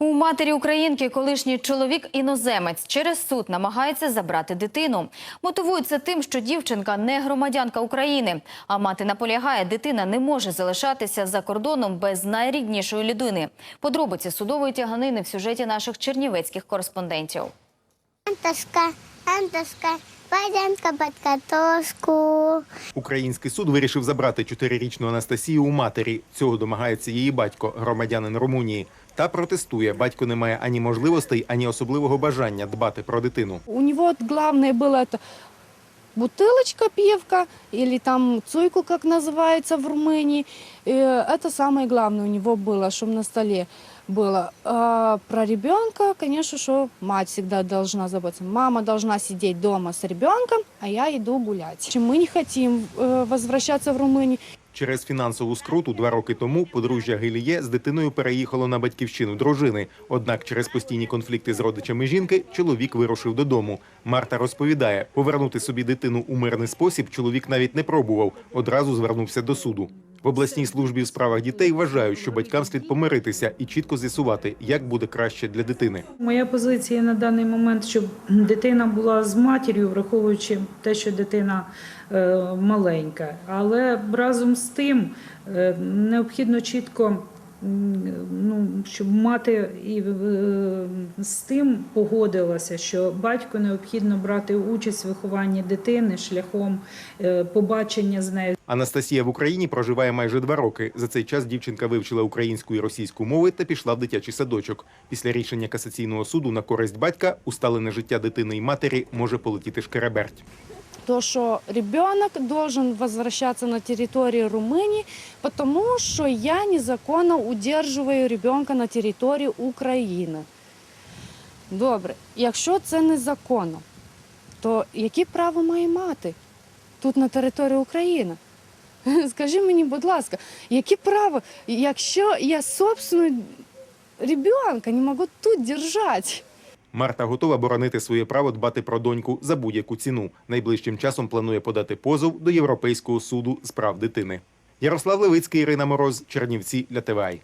У матері українки колишній чоловік іноземець через суд намагається забрати дитину. Мотивується тим, що дівчинка не громадянка України. А мати наполягає, дитина не може залишатися за кордоном без найріднішої людини. Подробиці судової тяганини в сюжеті наших чернівецьких кореспондентів. Антошка, Антошка, пойдем-ка картошку. Український суд вирішив забрати чотирирічну Анастасію у матері. Цього домагається її батько, громадянин Румунії. Та протестує. Батько не має ані можливостей, ані особливого бажання дбати про дитину. У нього головне главное было это бутылочка пивка или там цуйку, как называется в Румынии. Э, Это самое главное у него было, чтобы на столе было. А про ребенка, конечно, что мать всегда должна заботиться. Мама должна сидеть дома с ребенком, а я иду гулять. Мы не хотим э, возвращаться в Румынию. Через фінансову скруту два роки тому подружжя Геліє з дитиною переїхало на батьківщину дружини. Однак через постійні конфлікти з родичами жінки чоловік вирушив додому. Марта розповідає, повернути собі дитину у мирний спосіб чоловік навіть не пробував. Одразу звернувся до суду. В обласній службі в справах дітей вважають, що батькам слід помиритися і чітко з'ясувати, як буде краще для дитини. Моя позиція на даний момент, щоб дитина була з матір'ю, враховуючи те, що дитина е, маленька. Але разом з тим е, необхідно чітко, ну, щоб мати і е, з тим погодилася, що батько необхідно брати участь в вихованні дитини шляхом е, побачення з нею. Анастасія в Україні проживає майже два роки. За цей час дівчинка вивчила українську і російську мови та пішла в дитячий садочок. Після рішення касаційного суду на користь батька усталене життя дитини і матері може полетіти шкереберть. То, что ребенок должен возвращаться на территорию Румынии, потому что я незаконно удерживаю ребенка на території України. Добре, якщо це незаконно, то які права має мати тут на території України? Скажи мені, будь ласка, які права, якщо я собственного ребенка не можу тут держати? Марта готова боронити своє право дбати про доньку за будь-яку ціну. Найближчим часом планує подати позов до Європейського суду з прав дитини. Ярослав Левицький, Ірина Мороз, Чернівці для ТВАЙ.